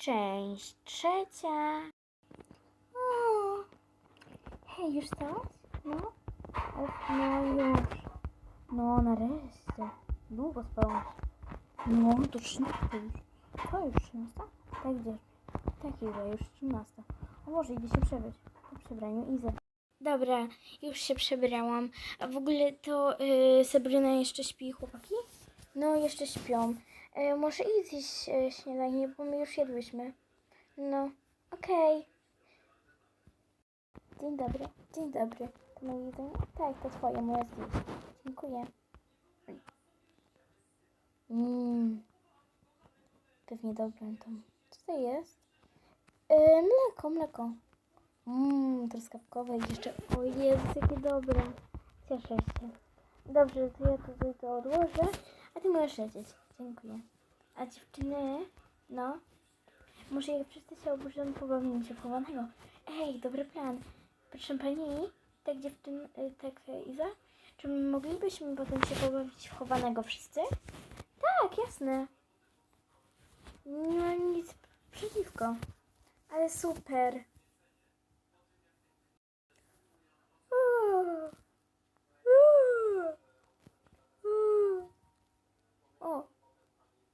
Część trzecia. O, hej, już stałaś? No? Och, no już. No, nareszcie. Długo spałaś. No, to 13 już. To już 13? Tak, gdzie? Tak, Iza, już 13. A może idę się przebrać. Po przebraniu Iza. Dobra, już się przebrałam. A w ogóle to yy, Sabrina jeszcze śpi, chłopaki? No, jeszcze śpią. E, może idź zjeść e, śniadanie, bo my już jedłyśmy. No, okej. Dzień dobry, dzień dobry. To moje jedzenie? Tak, to twoje, moja zjeść. Dziękuję. Mmm. Pewnie dobre to. Co to jest? E, mleko, mleko. Mmm, truskawkowe i jeszcze... O Jezu, jakie dobre. Cieszę się. Dobrze, to ja tutaj to odłożę, a ty możesz lecieć. Dziękuję. A dziewczyny, no, może jak wszyscy się oburzą, pobawimy się w chowanego. Ej, dobry plan. Proszę pani, tak dziewczyn, y, tak y, Iza, czy moglibyśmy potem się pobawić chowanego wszyscy? Tak, jasne. Nie mam nic przeciwko. Ale super. Uuu. Uuu. Uuu. O,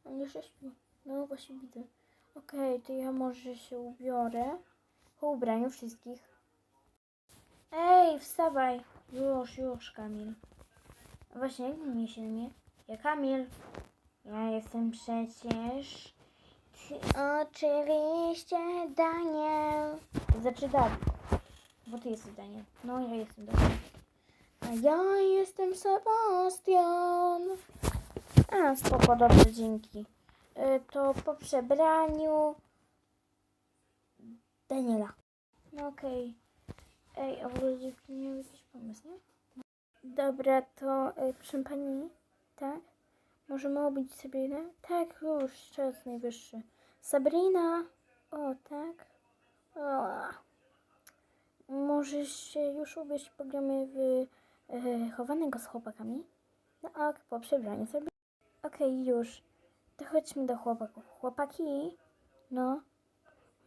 on jeszcze śpi. No właśnie widzę. Okej, to ja może się ubiorę. Po ubraniu wszystkich. Ej, wstawaj. Już, już, Kamil. Właśnie, jak mnie się mnie? Ja Kamil. Ja jestem przecież... Ty, oczywiście Daniel. Znaczy. Bo ty jesteś Daniel. No, ja jestem Daniel. A ja jestem Sebastian. A, spoko, dobrze, dzięki. Y, To po przebraniu Daniela. No okej. Ej, a w ogóle dziewczyny miały jakiś pomysł, nie? Dobra, to y, proszę pani, tak? Możemy obić Sabrinę? Tak, już, czas najwyższy. Sabrina! O, tak? O. Możesz się już ubierz i pogramy w y, chowanego z chłopakami? No ok, po przebraniu sobie. Okej, już. To chodźmy do chłopaków. Chłopaki, no,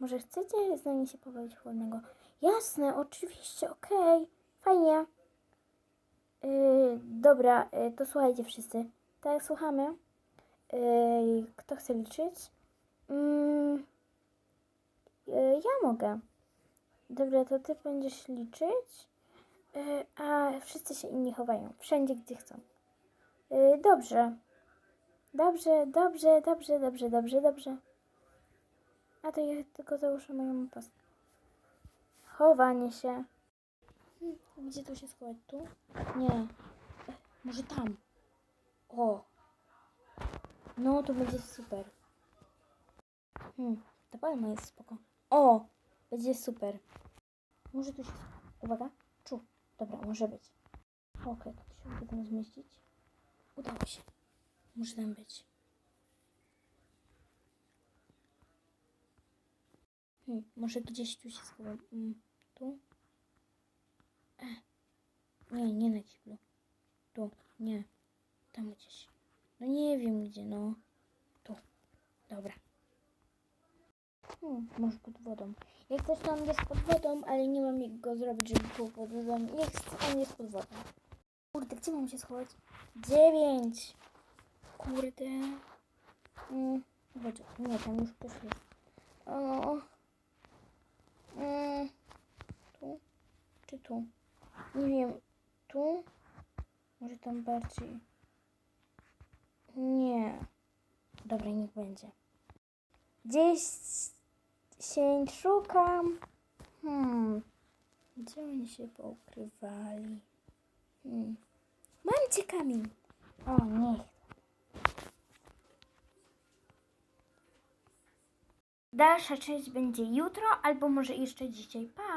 może chcecie z nami się pobawić chłodnego? Jasne, oczywiście, okej, fajnie. Yy, dobra, yy, to słuchajcie wszyscy. Tak, słuchamy. Yy, kto chce liczyć? Yy, ja mogę. Dobra, to ty będziesz liczyć, yy, a wszyscy się inni chowają. Wszędzie, gdzie chcą. Yy, dobrze. Dobrze, dobrze, dobrze, dobrze, dobrze, dobrze. A to ja tylko założę moją paskę. Chowanie się. Hmm, Gdzie tu się schować? Tu? Nie. E, może tam. O. No, to będzie super. Hmm, ta palma jest spoko. O! Będzie super. Może tu się... Uwaga. Czu. Dobra, może być. Okej, to się uda tam zmieścić. Udało się. Może tam być. Hmm, może gdzieś tu się schowam. Mm, tu? E. Nie, nie na kiblu. Tu, nie. Tam gdzieś. No nie wiem gdzie, no. Tu. Dobra. Hmm, może pod wodą. Jak też tam jest pod wodą, ale nie mam jak go zrobić, żeby był pod wodą. Niech on jest pod wodą. Kurde, gdzie mam się schować? Dziewięć. Kurde. Mm, chodź, nie, tam już jest. O. Mm, tu? Czy tu? Nie wiem. Tu? Może tam bardziej. Nie. Dobra, niech będzie. Dziesięć szukam. Hmm. Gdzie oni się poukrywali? Hmm. Mam cię, Kamil. O, niech. Dalsza część będzie jutro, albo może jeszcze dzisiaj. Pa!